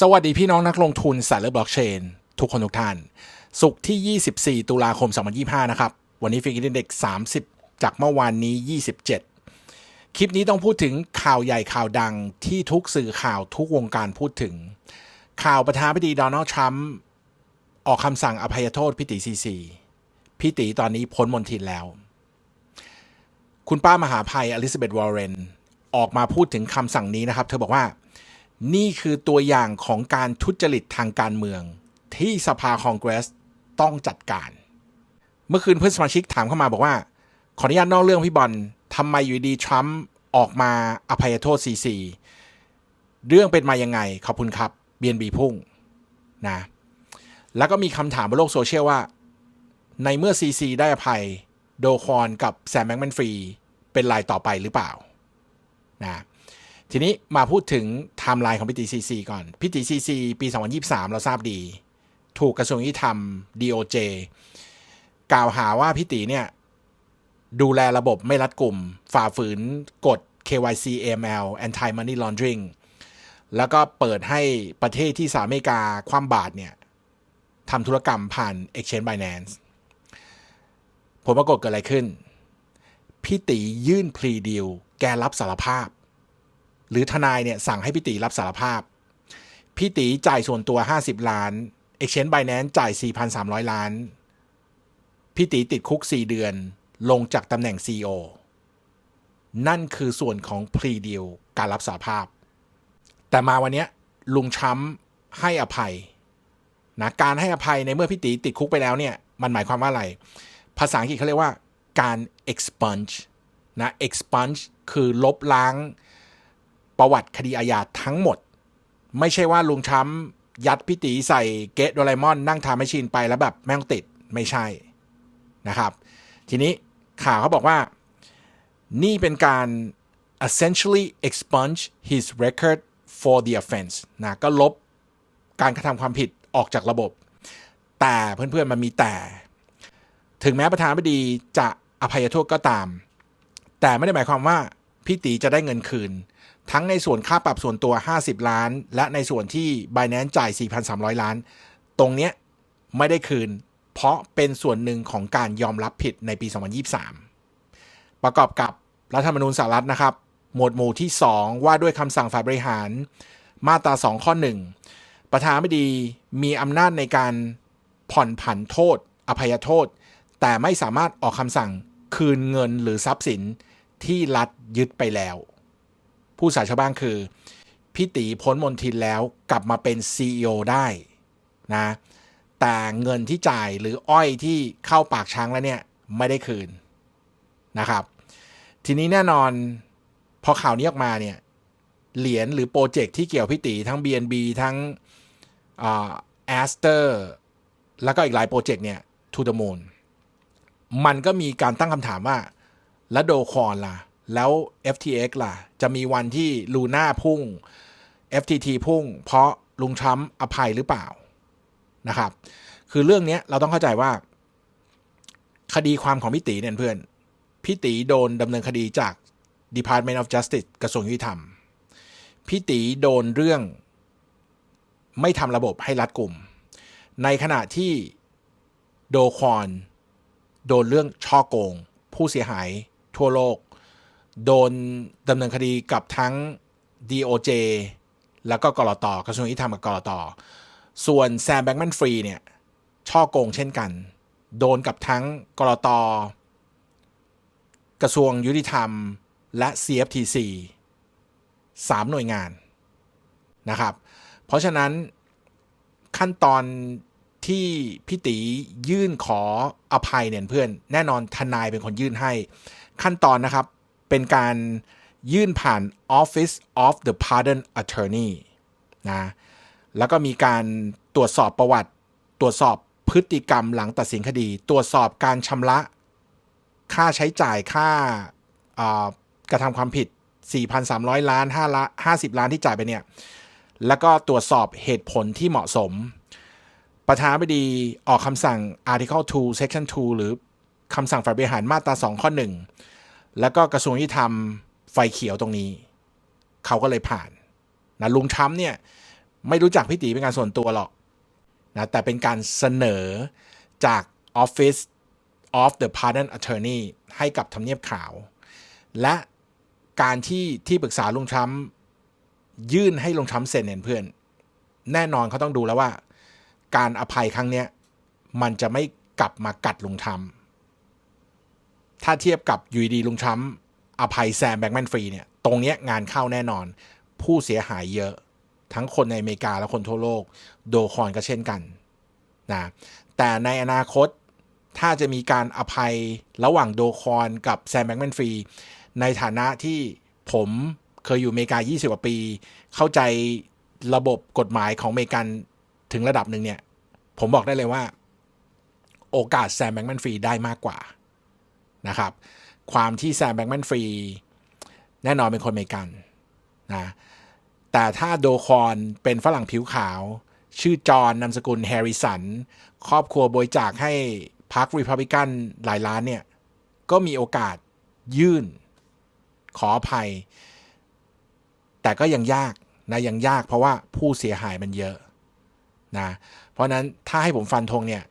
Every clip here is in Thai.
สวัสดีพี่น้องนักลงทุนสายเลือบล็อกเชน ทุกคนทุกท่าน สุขที่ 24 ตุลาคม 2025 นะครับ วันนี้ฟิกอินเด็ก30 จากเมื่อวานนี้ 27 คลิปนี้ต้องพูดถึงข่าวใหญ่ข่าวดังที่ทุกสื่อข่าวทุกวงการพูดถึง ข่าวประธานาธิบดีโดนัลด์ทรัมป์ออกคำสั่งอภัยโทษพี่ตีซีซีพี่ตีตอนนี้พ้นมนทินแล้ว คุณป้ามหาภัยอลิซาเบธวอร์เรนออกมาพูดถึงคำสั่งนี้นะครับ เธอบอกว่า นี่คือตัวอย่างของการทุจริตทางการเมือง ที่สภาคองเกรสต้องจัดการ เมื่อคืนเพื่อนสมาชิกถามเข้ามาบอกว่า ขออนุญาตนอกเรื่องพี่บอลทำไมอยู่ดีทรัมป์ออกมาอภัยโทษซีซีเรื่องเป็นมายังไง ขอบคุณครับเบียนบีพุ่งนะแล้วก็มีคำถามบนโลกโซเชียลว่า ในเมื่อซีซีได้อภัยโดคอนกับแซมแบงแมนฟรีเป็นรายต่อไปหรือเปล่านะ ทีนี้มาพูดถึงไทม์ไลน์ของพิตีซีซีก่อนพิตีซีซีปี2023 เราทราบดี ถูกกระทรวงยุติธรรม DOJ กล่าวหาว่าพิตีเนี่ยดูแลระบบไม่รัดกลุ่ม ฝ่าฝืนกฎ KYC AML Anti Money Laundering แล้วก็เปิดให้ประเทศที่สหรัฐอเมริกาคว่ำบาตรเนี่ยทำธุรกรรมผ่าน Exchange Binance ผลปรากฏเกิดอะไรขึ้น พี่ตียื่นพลีดีลแกรับสารภาพ หรือทนายเนี่ยสั่งให้พี่ตีรับสารภาพ พี่ตีจ่ายส่วนตัว 50 ล้าน Exchange Binance จ่าย 4,300 ล้าน พี่ตีติดคุก 4 เดือน ลงจากตำแหน่ง CEO นั่นคือส่วนของพรีดีลการรับสารภาพ แต่มาวันนี้ลุงทรัมป์ให้อภัยนะการให้อภัยในเมื่อพี่ตีติดคุกไปแล้วเนี่ย มันหมายความว่าอะไร ภาษาอังกฤษเขาเรียกว่าการ expunge นะ expunge คือลบล้าง ประวัติคดีอาญาทั้งหมด ไม่ใช่ว่าลุงทรัมป์ยัดพี่ตีใส่เกตโดเรมอน นั่งทำแมชชีนไปแล้วแบบแม่งติดไม่ใช่นะครับ ทีนี้ข่าวเขาบอกว่านี่เป็นการ essentially expunge his record for the offense นะก็ลบการกระทำความผิดออกจากระบบ แต่เพื่อนๆมันมีแต่ ถึงแม้ประธานาธิบดีจะอภัยโทษก็ตาม แต่ไม่ได้หมายความว่าพี่ตีจะได้เงินคืน ทั้งในส่วนค่าปรับส่วนตัว 50 ล้าน และในส่วนที่ Binance จ่าย 4,300 ล้าน ตรงเนี้ยไม่ได้คืน เพราะเป็นส่วนหนึ่งของการยอมรับผิดในปี 2023 ประกอบกับรัฐธรรมนูญสหรัฐนะครับ หมวดหมู่ที่ 2 ว่าด้วยคำสั่งฝ่ายบริหาร มาตรา 2 ข้อ 1 ประธานาธิบดีมีอำนาจในการผ่อนผันโทษ อภัยโทษ แต่ไม่สามารถออกคำสั่งคืนเงินหรือทรัพย์สินที่รัฐยึดไปแล้ว ผู้สาชาวบ้านคือ พี่ตีพ้นมนทินแล้วกลับมาเป็น CEO ได้นะแต่เงินที่จ่ายหรืออ้อยที่เข้าปากช้างแล้วเนี่ยไม่ได้คืนนะครับ ทีนี้แน่นอนพอข่าวนี้ออกมาเนี่ยเหรียญหรือโปรเจกต์ที่เกี่ยวพี่ตีทั้ง BNB ทั้งแอสเตอร์แล้วก็อีกหลายโปรเจกต์เนี่ย to the moon มันก็มีการตั้งคำถามว่า แล้วโดคอนล่ะ แล้ว FTX ล่ะ จะมีวันที่ลูน่าพุ่ง FTT พุ่ง เพราะลุงทรัมป์อภัยหรือเปล่านะครับ คือเรื่องนี้เราต้องเข้าใจว่า คดีความของพี่ตีเนี่ยเพื่อน พี่ตีโดนดำเนินคดีจาก Department of Justice กระทรวงยุติธรรม พี่ตีโดนเรื่อง ไม่ทำระบบให้รัดกลุ่ม ในขณะที่โดคอนโดนเรื่องช่อโกง ผู้เสียหายทั่วโลก โดนดำเนินคดีกับทั้ง DOJ แล้วก็กรอตกระทรวงยุติธรรมกับกรอตส่วนแซมแบงค์แมนฟรีเนี่ยช่อโกงเช่นกัน โดนกับทั้งกรอตกระทรวงยุติธรรมและ CFTC สามหน่วยงานนะครับ เพราะฉะนั้นขั้นตอนที่พี่ตียื่นขออภัยเนี่ยเพื่อน แน่นอนทนายเป็นคนยื่นให้ ขั้นตอนนะครับ เป็นการยื่นผ่าน Office of the Pardon Attorney นะแล้วก็มีการตรวจสอบประวัติ ตรวจสอบพฤติกรรมหลังตัดสินคดี ตรวจสอบการชำระ ค่าใช้จ่ายค่ากระทำความผิด 4,300 ล้าน5ล้าน50 ล้านที่จ่ายไปเนี่ย แล้วก็ตรวจสอบเหตุผลที่เหมาะสม ประธานาธิบดีออกคำสั่ง Article 2 Section 2 หรือคำสั่งฝ่ายบริหารมาตรา 2 ข้อ 1 แล้วก็กระทรวงยุติธรรมไฟเขียวตรงนี้ เขาก็เลยผ่านนะลุงทรัมป์เนี่ยไม่รู้จักพี่ตีเป็นการส่วนตัวหรอกนะแต่เป็นการเสนอจาก Office of the Pardon Attorney ให้กับทำเนียบขาว และการที่ที่ปรึกษาลุงทรัมป์ยื่นให้ลุงทรัมป์เซ็นเนี่ยเพื่อน แน่นอนเขาต้องดูแล้วว่า การอภัยครั้งเนี้ยมันจะไม่กลับมากัดลุงทรัมป์ ถ้าเทียบกับยูดีลุงทรัมป์อภัยแซมแบงก์แมนฟรีเนี่ย ตรงเนี้ยงานเข้าแน่นอน ผู้เสียหายเยอะ ทั้งคนในอเมริกาและคนทั่วโลก โดคอนก็เช่นกันนะแต่ในอนาคตถ้าจะมีการอภัยระหว่างโดคอนกับแซมแบงก์แมนฟรีในฐานะที่ผมเคยอยู่อเมริกา 20 กว่าปี เข้าใจระบบกฎหมายของอเมริกันถึงระดับหนึ่งเนี่ย ผมบอกได้เลยว่า โอกาสแซมแบงก์แมนฟรีได้มากกว่า นะครับ ความที่แซมแบงก์แมนฟรี แน่นอนเป็นคนอเมริกันนะแต่ถ้าโดคอนเป็นฝรั่งผิวขาว ชื่อจอห์นนามสกุลแฮร์ริสัน ครอบครัวบริจาคให้พรรครีพับลิกันหลายล้านเนี่ย ก็มีโอกาสยื่นขออภัย แต่ก็ยังยากนะยังยากเพราะว่าผู้เสียหายมันเยอะนะเพราะนั้นถ้าให้ผมฟันธงเนี่ย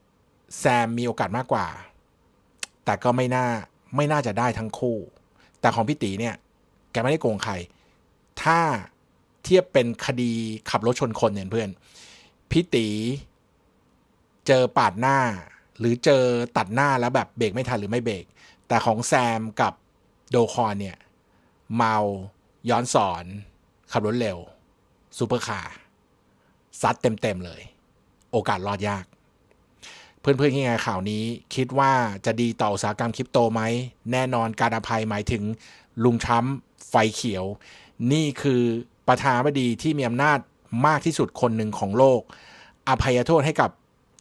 แซมมีโอกาสมากกว่า แต่ก็ไม่น่าไม่น่าจะได้ทั้งคู่ แต่ของพี่ตีเนี่ย แกไม่ได้โกงใคร ถ้าเทียบเป็นคดีขับรถชนคนเนี่ยเพื่อนพี่ตีเจอปาดหน้า หรือเจอตัดหน้าแล้วแบบเบรกไม่ทันหรือไม่เบรกแต่ของแซมกับโดคอนเนี่ย เมาย้อนสอนขับรถเร็วซูเปอร์คาร์ซัดเต็ม ๆ เลย โอกาสรอดยาก เพื่อนๆยังไงข่าวนี้ คิดว่าจะดีต่ออุตสาหกรรมคริปโตไหม แน่นอนการอภัยหมายถึงลุงทรัมป์ไฟเขียว นี่คือประธานาธิบดีที่มีอำนาจมากที่สุดคนหนึ่งของโลก อภัยโทษให้กับ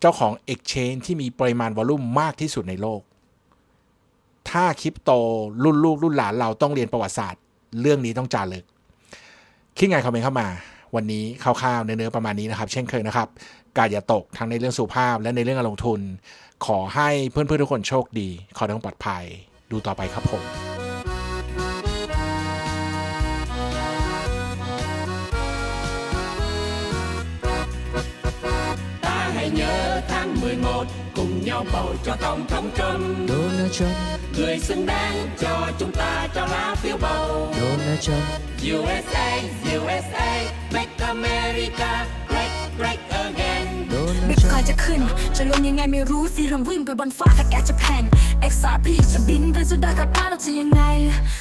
เจ้าของ Exchange ที่มีปริมาณวอลลุ่มมากที่สุดในโลก ถ้าคริปโตรุ่นลูกรุ่นหลานเราต้องเรียนประวัติศาสตร์ เรื่องนี้ต้องจารึกคิดไงคอมเมนต์เข้ามา วันนี้คร่าวๆเนื้อๆประมาณนี้นะครับ เช่นเคยนะครับ การอย่าตกทั้งในเรื่องสุขภาพและในเรื่องการลงทุน ขอให้เพื่อนๆทุกคนโชคดี ขอให้ต้องปลอดภัย ดูต่อไปครับผม ta hãy nhớ tháng 11 cùng nhau bầu cho tổng thống Trump Donald Trump, người xứng đáng cho chúng ta cho lá phiếu bầu Donald Trump, USA USA Make America great great again จะขึ้น จะลงยังไงไม่รู้สิเราวิ่งไปบนฟ้าถ้าแกจะแพง XRP จะบินไปสุดดากับฟ้าเราจะยังไง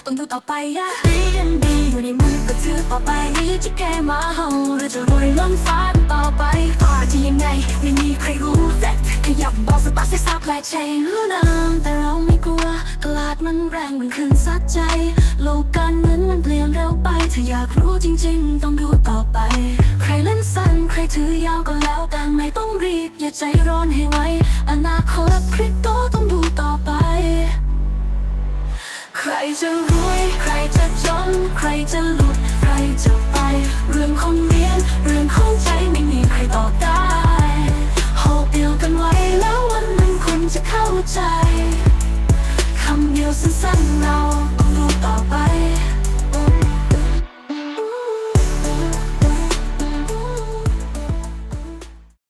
ต้องดูต่อไปอะ BNB อยู่ในมือก็ถือต่อไปจะแค่มาเฮาเราจะรวยล้นฟ้าต่อไปฟ้าจะยังไงไม่มีใครรู้แต่ขยับบอกสตาร์ทเซซับและเชนรู้น้ำแต่เราไม่กลัวตลาดมันแรงมันขึ้นซัดใจ โลกการเงินมันเปลี่ยนเร็วไป ถ้าอยากรู้จริง ๆ ต้องดูต่อไป ใครเล่นสั้นใครถือยาวก็แล้ว ใจร้อนให้ไวอนาคตคริปโตต้องดูต่อไป ใครจะรวย ใครจะจน ใครจะหลุด